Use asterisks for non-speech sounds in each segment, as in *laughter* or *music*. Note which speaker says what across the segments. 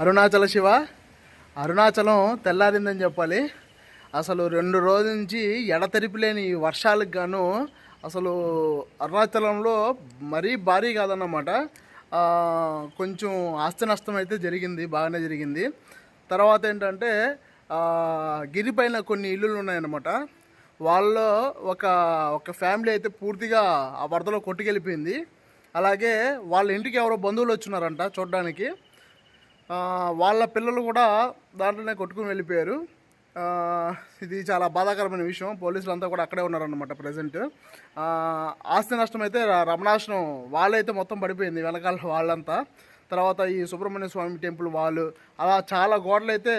Speaker 1: అరుణాచల శివ. అరుణాచలం తెల్లారిందని చెప్పాలి. అసలు రెండు రోజుల నుంచి ఎడతెరిపి లేని ఈ వర్షాలకు గాను అసలు అరుణాచలంలో మరీ భారీ కాదన్నమాట. కొంచెం ఆస్తి నష్టం అయితే జరిగింది బాగానే జరిగింది. తర్వాత ఏంటంటే గిరిపైన కొన్ని ఇల్లులు ఉన్నాయన్నమాట. వాళ్ళలో ఒక ఒక ఫ్యామిలీ అయితే పూర్తిగా ఆ వరదలో కొట్టుకెళ్ళిపోయింది. అలాగే వాళ్ళ ఇంటికి ఎవరో బంధువులు వచ్చినారంట చూడడానికి. వాళ్ళ పిల్లలు కూడా దాంట్లోనే కొట్టుకుని వెళ్ళిపోయారు. ఇది చాలా బాధాకరమైన విషయం. పోలీసులు అంతా కూడా అక్కడే ఉన్నారన్నమాట ప్రజెంట్ ఆస్తి నష్టం అయితే రమణాశనం రమణాశ్రం వాళ్ళైతే మొత్తం పడిపోయింది వెనకాల వాళ్ళంతా. తర్వాత ఈ సుబ్రహ్మణ్య స్వామి టెంపుల్ వాళ్ళు అలా చాలా గోడలు అయితే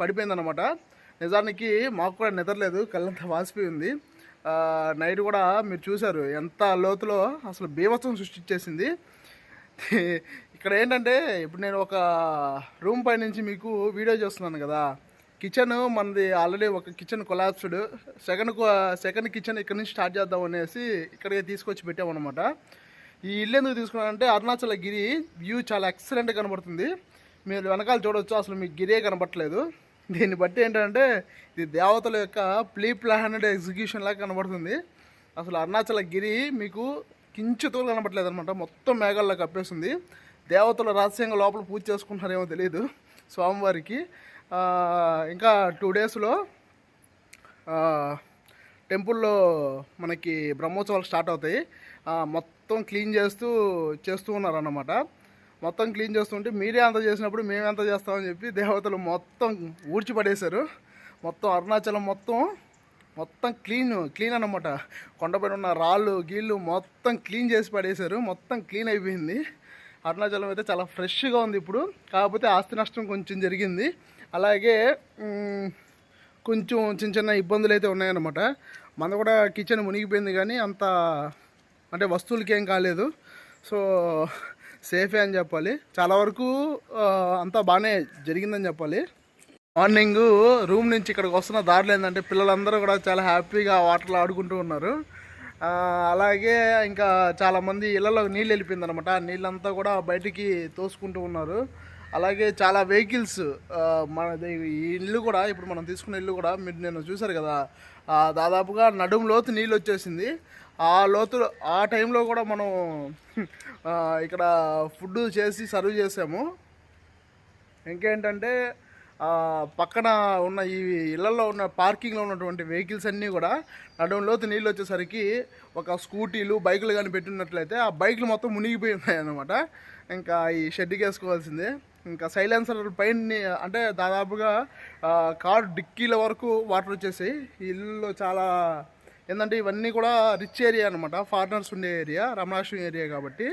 Speaker 1: పడిపోయిందనమాట నిజానికి మాకు కూడా నిద్రలేదు కళ్ళంతా వాసిపోయి ఉంది. నైట్ కూడా మీరు చూశారు ఎంత లోతులో అసలు బీభత్సం సృష్టించేసింది. ఇక్కడ ఏంటంటే ఇప్పుడు నేను ఒక రూమ్ పై నుంచి మీకు వీడియో చేస్తున్నాను కదా. కిచెన్ మనది ఆల్రెడీ ఒక kitchen collapsed. Second second kitchen ఇక్కడ నుంచి స్టార్ట్ చేద్దాం అనేసి ఇక్కడికి తీసుకొచ్చి పెట్టామన్నమాట ఈ ఇల్లు ఎందుకు తీసుకున్నానంటే అరుణాచల గిరి వ్యూ చాలా ఎక్సలెంట్ కనబడుతుంది. మీరు వెనకాల చూడొచ్చు అసలు మీకు గిరే కనబడట్లేదు. దీన్ని బట్టి ఏంటంటే ఇది దేవతల యొక్క ప్లీ ప్లానెడ్ ఎగ్జిక్యూషన్ లాగా కనబడుతుంది. అసలు అరుణాచల గిరి మీకు కించుతో కనబడలేదు అనమాట మొత్తం మేఘాల్లో కప్పేస్తుంది దేవతలు రహస్యంగా లోపల పూజ చేసుకుంటున్నారేమో తెలియదు స్వామివారికి ఇంకా టూ డేస్లో టెంపుల్లో మనకి బ్రహ్మోత్సవాలు స్టార్ట్ అవుతాయి. మొత్తం క్లీన్ చేస్తూ చేస్తూ ఉన్నారన్నమాట. మొత్తం క్లీన్ చేస్తుంటే మీరే అంత చేసినప్పుడు మేము ఎంత చేస్తామని చెప్పి దేవతలు మొత్తం ఊడ్చిపడేశారు. మొత్తం అరుణాచలం మొత్తం మొత్తం క్లీన్ క్లీన్ అనమాట కొండపైన ఉన్న రాళ్ళు గీళ్ళు మొత్తం క్లీన్ చేసి పడేశారు. మొత్తం క్లీన్ అయిపోయింది. అరుణాచలం అయితే చాలా ఫ్రెష్గా ఉంది ఇప్పుడు. కాకపోతే ఆస్తి నష్టం కొంచెం జరిగింది. అలాగే కొంచెం చిన్న చిన్న ఇబ్బందులు అయితే ఉన్నాయన్నమాట. మన కూడా కిచెన్ మునిగిపోయింది కానీ అంత అంటే వస్తువులకి ఏం కాలేదు. సో సేఫే అని చెప్పాలి. చాలా వరకు అంతా బాగానే జరిగిందని చెప్పాలి. మార్నింగ్ రూమ్ నుంచి ఇక్కడికి వస్తున్న దారిలో ఏంటంటే పిల్లలందరూ కూడా చాలా హ్యాపీగా వాటర్లో ఆడుకుంటూ ఉన్నారు. అలాగే ఇంకా చాలామంది ఇళ్ళలో నీళ్ళు వెళ్ళిపోయింది అనమాట నీళ్ళంతా కూడా బయటికి తోసుకుంటూ ఉన్నారు. అలాగే చాలా వెహికల్స్ మన ఈ ఇల్లు కూడా ఇప్పుడు మనం తీసుకున్న ఇల్లు కూడా మీరు నేను చూశారు కదా దాదాపుగా నడుము లోతు నీళ్ళు వచ్చేసింది. ఆ లోతు ఆ టైంలో కూడా మనం ఇక్కడ ఫుడ్ చేసి సర్వ్ చేసాము. ఇంకేంటంటే పక్కన ఉన్న ఈ ఇళ్ళలో ఉన్న పార్కింగ్లో ఉన్నటువంటి వెహికల్స్ అన్నీ కూడా నడుములోతు నీళ్ళు వచ్చేసరికి ఒక స్కూటీలు బైకులు కానీ పెట్టినట్లయితే ఆ బైకులు మొత్తం మునిగిపోయి ఉన్నాయి ఇంకా ఈ షెడ్కి వేసుకోవాల్సిందే ఇంకా సైలెన్సర్ పైన అంటే దాదాపుగా కారు కార్ డిక్కీల వరకు వాటర్ వచ్చేసాయి. ఈ ఇల్లులో చాలా ఏంటంటే ఇవన్నీ కూడా రిచ్ ఏరియా అనమాట ఫారినర్స్ ఉండే ఏరియా రమణాశ్రం ఏరియా కాబట్టి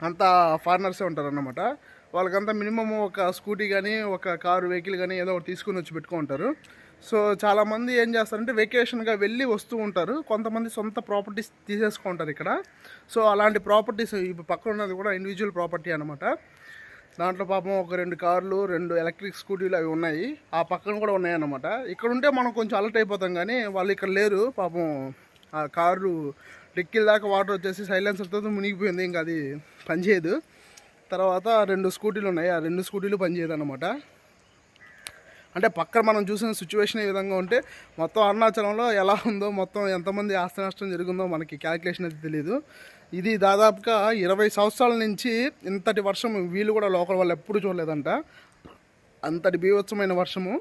Speaker 1: అంతా ఫారినర్సే ఉంటారన్నమాట. వాళ్ళకంతా మినిమం ఒక స్కూటీ కానీ ఒక కారు వెహికల్ కానీ ఏదో ఒకటి తీసుకుని వచ్చి పెట్టుకుంటారు. సో చాలామంది ఏం చేస్తారంటే వెకేషన్గా వెళ్ళి వస్తూ ఉంటారు. కొంతమంది సొంత ప్రాపర్టీస్ తీసేసుకుంటారు ఇక్కడ. సో అలాంటి ప్రాపర్టీస్ ఇప్పుడు పక్కన ఉన్నది కూడా ఇండివిజువల్ ప్రాపర్టీ అనమాట దాంట్లో పాపం ఒక రెండు కార్లు రెండు ఎలక్ట్రిక్ స్కూటీలు అవి ఉన్నాయి. ఆ పక్కన కూడా ఉన్నాయన్నమాట. ఇక్కడ ఉంటే మనం కొంచెం అలర్ట్ అయిపోతాం కానీ వాళ్ళు ఇక్కడ లేరు. పాపం ఆ కారు డిక్కీల దాకా వాటర్ వచ్చేసి సైలెన్సర్తో మునిగిపోయింది. ఇంకా అది పనిచేయదు. తర్వాత రెండు స్కూటీలు ఉన్నాయి. ఆ రెండు స్కూటీలు పనిచేయదు అనమాట అంటే పక్కన మనం చూసిన సిచ్యువేషన్ ఏ విధంగా ఉంటే మొత్తం అరుణాచలంలో ఎలా ఉందో మొత్తం ఎంతమంది ఆస్తి నష్టం జరిగిందో మనకి క్యాలిక్యులేషన్ అయితే తెలియదు ఇది దాదాపుగా ఇరవై సంవత్సరాల నుంచి ఇంతటి వర్షం వీళ్ళు కూడా లోకల్ వాళ్ళు ఎప్పుడు చూడలేదంట. అంతటి బీభత్సమైన వర్షము.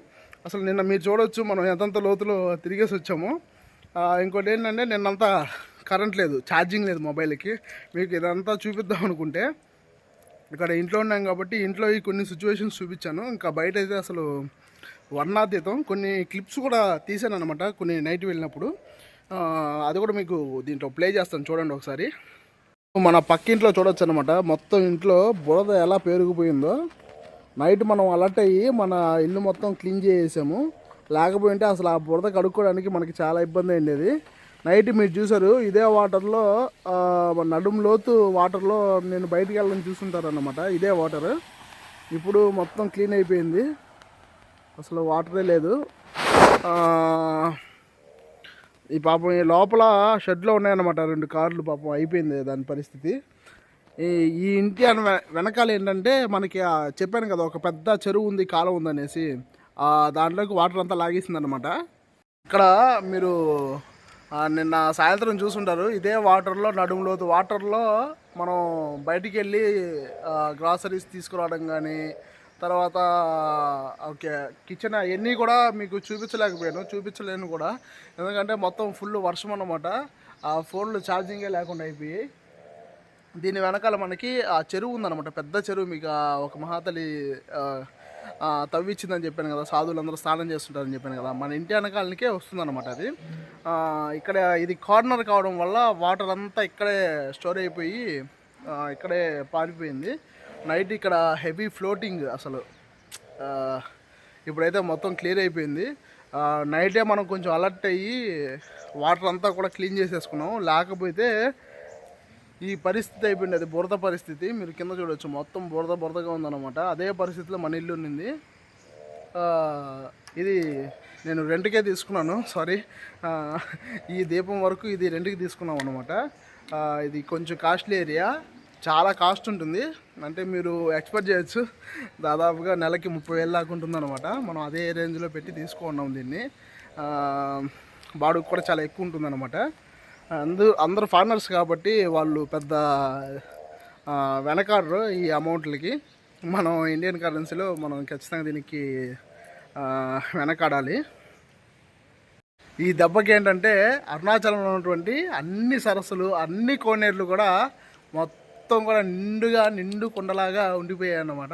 Speaker 1: అసలు నిన్న మీరు చూడవచ్చు మనం ఎంతంత లోతులో తిరిగేసి వచ్చాము. ఇంకోటి ఏంటంటే నిన్నంతా కరెంట్ లేదు ఛార్జింగ్ లేదు మొబైల్కి మీకు ఇదంతా చూపిద్దాం అనుకుంటే ఇక్కడ ఇంట్లో ఉన్నాం కాబట్టి ఇంట్లో ఈ కొన్ని సిచ్యువేషన్స్ చూపించాను. ఇంకా బయట అయితే అసలు వర్ణాతీతం. కొన్ని క్లిప్స్ కూడా తీసాను అనమాట కొన్ని నైట్ వెళ్ళినప్పుడు. అది కూడా మీకు దీంట్లో ప్లే చేస్తాను చూడండి ఒకసారి. మన పక్కింట్లో చూడొచ్చు అనమాట మొత్తం ఇంట్లో బురద ఎలా పేరుకుపోయిందో. నైట్ మనం అలర్ట్ అయ్యి మన ఇల్లు మొత్తం క్లీన్ చేసేసాము. లేకపోయింటే అసలు ఆ బురద కడుక్కోవడానికి మనకి చాలా ఇబ్బంది అయింది నైట్ మీరు చూసారు ఇదే వాటర్లో ఆ, నడుము లోతు వాటర్లో నేను బయటికి వెళ్ళని చూసుంటారనమాట ఇదే వాటర్. ఇప్పుడు మొత్తం క్లీన్ అయిపోయింది. అసలు వాటరే లేదు. ఈ పాపం ఈ లోపల షెడ్లో ఉన్నాయన్నమాట రెండు కార్లు పాపం అయిపోయింది దాని పరిస్థితి. ఈ ఈ ఇంటి అని వెనకాల ఏంటంటే మనకి చెప్పాను కదా ఒక పెద్ద చెరువు ఉంది కాలం ఉందనేసి. దాంట్లోకి వాటర్ అంతా లాగేసింది అనమాట ఇక్కడ మీరు నిన్న సాయంత్రం చూసుంటారు. ఇదే వాటర్లో నడుము లోతు వాటర్లో మనం బయటికి వెళ్ళి గ్రాసరీస్ తీసుకురావడం కానీ తర్వాత ఓకే కిచెన్ అవన్నీ కూడా మీకు చూపించలేకపోయాను. చూపించలేను కూడా. ఎందుకంటే మొత్తం ఫుల్ వర్షం అన్నమాట. ఆ ఫోన్లు ఛార్జింగే లేకుండా అయిపోయి. దీని వెనకాల మనకి ఆ చెరువు ఉందన్నమాట. పెద్ద చెరువు మీకు ఒక మహాతలి తవ్విచ్చిందని చెప్పాను కదా సాధువులందరూ స్నానం చేస్తుంటారని చెప్పాను కదా మన ఇంటి వెనకాలనికే వస్తుందన్నమాట అది. ఇక్కడ ఇది కార్నర్ కావడం వల్ల వాటర్ అంతా ఇక్కడే స్టోర్ అయిపోయి ఇక్కడే పారిపోయింది. నైట్ ఇక్కడ హెవీ ఫ్లోటింగ్ అసలు. ఇప్పుడైతే మొత్తం క్లియర్ అయిపోయింది. నైటే మనం కొంచెం అలర్ట్ అయ్యి వాటర్ అంతా కూడా క్లీన్ చేసేసుకున్నాం. లేకపోతే ఈ పరిస్థితి అయిపోయింది. అది బురద పరిస్థితి. మీరు కింద చూడొచ్చు. మొత్తం బురద బురదగా ఉందన్నమాట. అదే పరిస్థితిలో మన ఇల్లు ఉన్నింది. ఇది నేను రెంట్కే తీసుకున్నాను. సారీ. ఈ దీపం వరకు ఇది రెంట్కి తీసుకున్నాం అనమాట ఇది కొంచెం కాస్ట్లీ ఏరియా. చాలా కాస్ట్ ఉంటుంది. అంటే మీరు ఎక్స్పెక్ట్ చేయొచ్చు. దాదాపుగా నెలకి ముప్పై వేలు దాకా ఉంటుంది అనమాట మనం అదే రేంజ్లో పెట్టి తీసుకున్నాం దీన్ని. బాడుగు కూడా చాలా ఎక్కువ ఉంటుంది అనమాట అందు అందరు ఫారినర్స్ కాబట్టి వాళ్ళు పెద్ద వెనకాడరు ఈ అమౌంట్లకి. మనం ఇండియన్ కరెన్సీలో మనం ఖచ్చితంగా దీనికి వెనకాడాలి. ఈ దెబ్బకి ఏంటంటే అరుణాచలంలో ఉన్నటువంటి అన్ని సరస్సులు అన్ని కోనేరులు కూడా మొత్తం కూడా నిండుగా నిండు కుండలాగా ఉండిపోయాయి అన్నమాట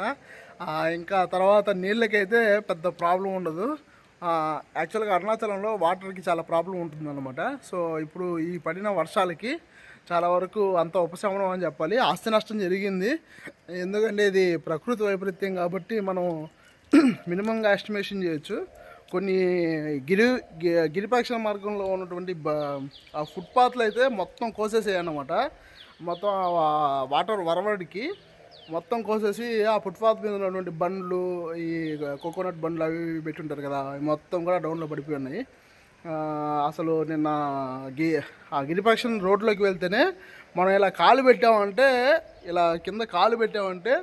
Speaker 1: ఇంకా తర్వాత నీళ్ళకైతే పెద్ద ప్రాబ్లం ఉండదు. యాక్చువల్గా అరుణాచలంలో వాటర్కి చాలా ప్రాబ్లం ఉంటుందన్నమాట. సో ఇప్పుడు ఈ పడిన వర్షాలకి చాలా వరకు అంత ఉపశమనం అని చెప్పాలి. ఆస్తి నష్టం జరిగింది. ఎందుకంటే ఇది ప్రకృతి వైపరీత్యం కాబట్టి మనం *clears throat* మినిమంగా ఎస్టిమేషన్ చేయొచ్చు. కొన్ని గిరి గిరిపక్ష మార్గంలో ఉన్నటువంటి బ ఆ ఫుట్పాత్లు అయితే మొత్తం కోసేసాయి అన్నమాట మొత్తం వాటర్ వరవడికి మొత్తం కోసేసి ఆ ఫుట్పాత్ మీద ఉన్నటువంటి బండ్లు ఈ కోకోనట్ బండ్లు అవి పెట్టి పెట్టుంటారు కదా మొత్తం కూడా డౌన్లో పడిపోయి ఉన్నాయి. అసలు నిన్న గి ఆ గిరిపక్షం రోడ్లోకి వెళ్తేనే మనం ఇలా కాలు పెట్టామంటే ఇలా కింద కాలు పెట్టామంటే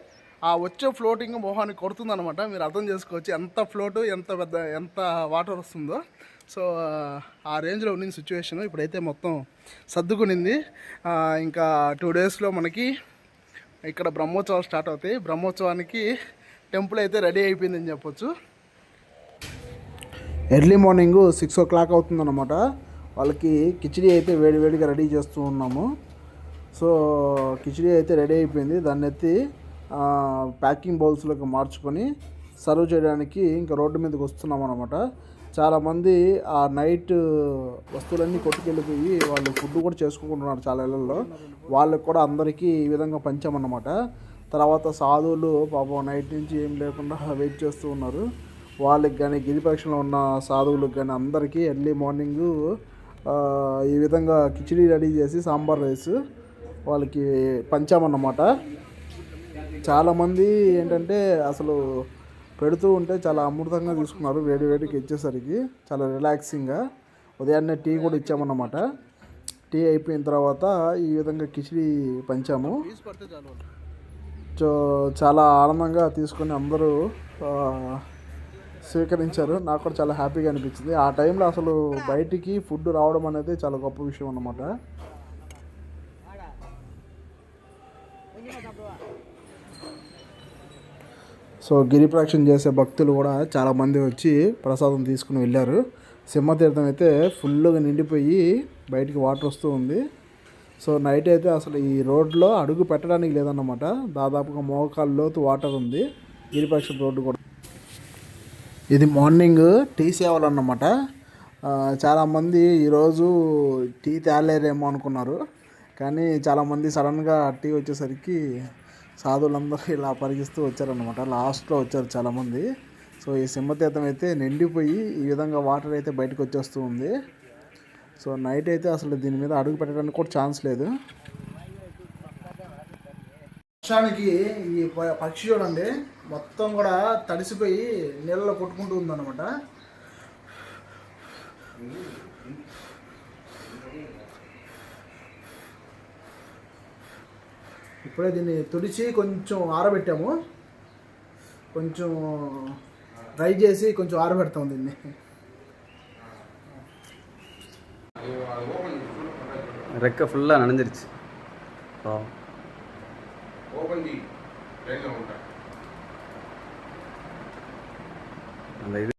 Speaker 1: ఆ వచ్చే ఫ్లోటింగ్ మొహానికి కొడుతుందన్నమాట. మీరు అర్థం చేసుకోవచ్చు ఎంత ఫ్లోటు ఎంత పెద్ద ఎంత వాటర్ వస్తుందో. సో ఆ రేంజ్లో ఉన్నింది సిచ్యువేషన్ ఇప్పుడైతే మొత్తం సర్దుకునింది. ఇంకా టూ డేస్లో మనకి ఇక్కడ బ్రహ్మోత్సవాలు స్టార్ట్ అవుతాయి. బ్రహ్మోత్సవానికి టెంపుల్ అయితే రెడీ అయిపోయిందని చెప్పొచ్చు. Early morning six o'clock అవుతుందన్నమాట. వాళ్ళకి కిచిడి అయితే వేడివేడిగా రెడీ చేస్తూ ఉన్నాము. సో కిచిడి అయితే రెడీ అయిపోయింది. దాన్ని ఎత్తి ప్యాకింగ్ బౌల్స్లోకి మార్చుకొని సర్వ్ చేయడానికి ఇంకా రోడ్డు మీదకి వస్తున్నాం అనమాట చాలామంది ఆ నైట్ వస్తువులన్నీ కొట్టుకెళ్ళిపోయి వాళ్ళు ఫుడ్ కూడా చేసుకుంటున్నారు చాలా ఇళ్ళల్లో వాళ్ళకి కూడా అందరికీ ఈ విధంగా పంచామన్నమాట తర్వాత సాధువులు పాపం నైట్ నుంచి ఏం లేకుండా వెయిట్ చేస్తూ ఉన్నారు. వాళ్ళకి కానీ గిరిపక్షంలో ఉన్న సాధువులకు కానీ అందరికీ ఎర్లీ మార్నింగ్ ఈ విధంగా కిచిడి రెడీ చేసి సాంబార్ రైస్ వాళ్ళకి పంచామన్నమాట చాలామంది ఏంటంటే అసలు పెడుతూ ఉంటే చాలా అమృతంగా తీసుకున్నారు. వేడి వేడికి ఇచ్చేసరికి చాలా రిలాక్సింగ్గా. ఉదయాన్నే టీ కూడా ఇచ్చామన్నమాట. టీ అయిపోయిన తర్వాత ఈ విధంగా కిచిడి పంచాము. సో చాలా ఆనందంగా తీసుకొని అందరూ స్వీకరించారు. నాకు కూడా చాలా హ్యాపీగా అనిపించింది. ఆ టైంలో అసలు బయటికి ఫుడ్ రావడం అనేది చాలా గొప్ప విషయం అన్నమాట. సో గిరి ప్రదక్షిణ చేసే భక్తులు కూడా చాలామంది వచ్చి ప్రసాదం తీసుకుని వెళ్ళారు. సింహతీర్థం అయితే ఫుల్గా నిండిపోయి బయటికి వాటర్ వస్తూ ఉంది. సో నైట్ అయితే అసలు ఈ రోడ్లో అడుగు పెట్టడానికి లేదన్నమాట. దాదాపుగా మోకాళ్ళ లోతు వాటర్ ఉంది. గిరిపక్ష రోడ్డు కూడా. ఇది మార్నింగ్ టీ సేవలు అన్నమాట. చాలామంది ఈరోజు టీ తేలేరేమో అనుకున్నారు. కానీ చాలామంది సడన్గా టీ వచ్చేసరికి సాధువులందరూ ఇలా పరిగిస్తూ వచ్చారనమాట లాస్ట్లో వచ్చారు చాలామంది. సో ఈ సింహతీర్థం అయితే నిండిపోయి ఈ విధంగా వాటర్ అయితే బయటకు వచ్చేస్తూ ఉంది. సో నైట్ అయితే అసలు దీని మీద అడుగు పెట్టడానికి కూడా ఛాన్స్ లేదు. వర్షానికి ఈ పక్షి చూడండి. మొత్తం కూడా తడిసిపోయి నీళ్ళలో కొట్టుకుంటూ ఉందన్నమాట. ఇప్పుడే దీన్ని తుడిచి కొంచెం ఆరబెట్టాము కొంచెం డ్రై చేసి కొంచెం ఆరబెడతాం దీన్ని
Speaker 2: ரெக்க ஃபுல்லாக நனைஞ்சிருச்சு பாவம் அந்த இது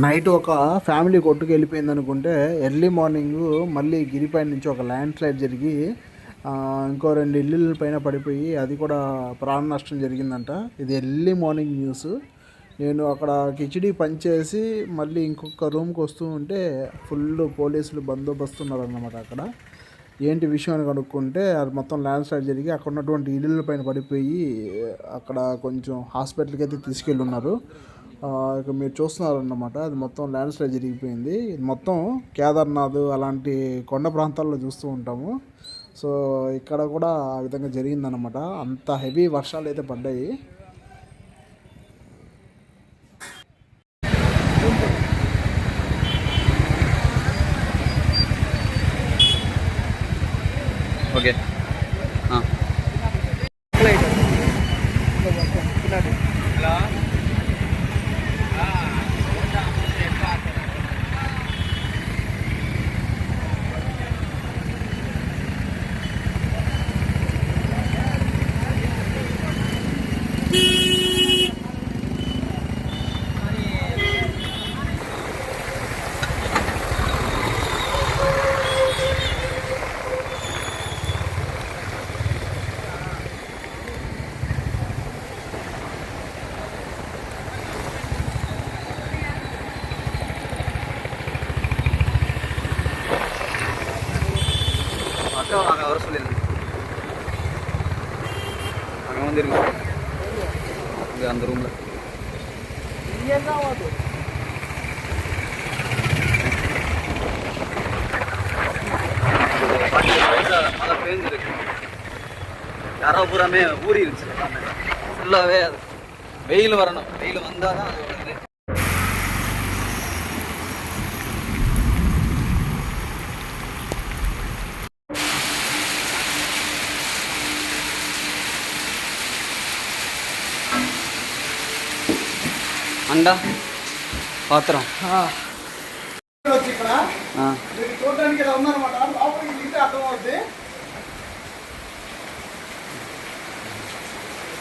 Speaker 1: నైట్ ఒక ఫ్యామిలీ కొట్టుకు వెళ్ళిపోయింది అనుకుంటే ఎర్లీ మార్నింగ్ మళ్ళీ గిరిపై నుంచి ఒక ల్యాండ్ స్లైడ్ జరిగి ఇంకో రెండు ఇల్లుల పైన పడిపోయి అది కూడా ప్రాణ నష్టం జరిగిందంట. ఇది ఎర్లీ మార్నింగ్ న్యూస్. నేను అక్కడ కిచిడి పనిచేసి మళ్ళీ ఇంకొక రూమ్కి వస్తూ ఉంటే ఫుల్ పోలీసులు బందోబస్తు ఉన్నారన్నమాట అక్కడ. ఏంటి విషయం అని కనుక్కుంటే అది మొత్తం ల్యాండ్ స్లైడ్ జరిగి అక్కడ ఉన్నటువంటి ఇల్లుల పైన పడిపోయి అక్కడ కొంచెం హాస్పిటల్కి అయితే తీసుకెళ్ళి ఉన్నారు. ఇక మీరు చూస్తున్నారన్నమాట. అది మొత్తం ల్యాండ్ స్లైడ్ జరిగిపోయింది. ఇది మొత్తం కేదార్నాథ్ అలాంటి కొండ ప్రాంతాల్లో చూస్తూ ఉంటాము. సో ఇక్కడ కూడా ఆ విధంగా జరిగిందనమాట అంత హెవీ వర్షాలు అయితే పడ్డాయి.
Speaker 2: ఓకే. கரை பூராமே ஊறிடுச்சு ஃபுல்லாகவே அது வெயில் வரணும். வெயில் வந்தால் தான் அது வருது
Speaker 1: அண்டா பாத்திரம்.
Speaker 2: ఆ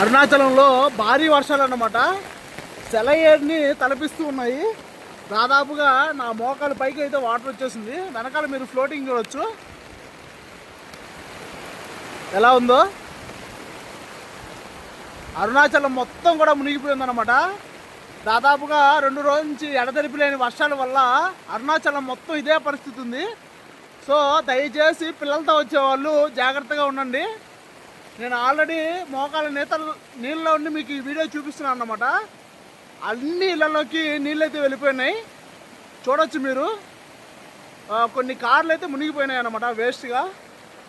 Speaker 1: అరుణాచలంలో భారీ వర్షాలు అన్నమాట సెలయేడ్ని తలపిస్తూ ఉన్నాయి. దాదాపుగా నా మోకాలు పైకి అయితే వాటర్ వచ్చేసింది. వెనకాల మీరు ఫ్లోటింగ్ చూడొచ్చు. ఎలా ఉందో? అరుణాచలం మొత్తం కూడా మునిగిపోయిందనమాట దాదాపుగా రెండు రోజుల నుంచి ఎడతెరిపి లేని వర్షాల వల్ల అరుణాచలం మొత్తం ఇదే పరిస్థితి ఉంది. సో దయచేసి పిల్లలతో వచ్చేవాళ్ళు జాగ్రత్తగా ఉండండి. నేను ఆల్రెడీ మోకాల నేతలు నీళ్ళలో ఉండి మీకు ఈ వీడియో చూపిస్తున్నాను అన్నమాట. అన్ని ఇళ్ళలోకి నీళ్ళైతే వెళ్ళిపోయినాయి. చూడొచ్చు మీరు. కొన్ని కార్లు అయితే మునిగిపోయినాయి అన్నమాట వేస్ట్గా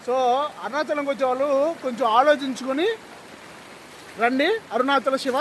Speaker 1: సో అరుణాచలంకి వచ్చే వాళ్ళు కొంచెం ఆలోచించుకొని రండి. అరుణాచల శివ.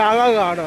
Speaker 1: ఆగా ఆడ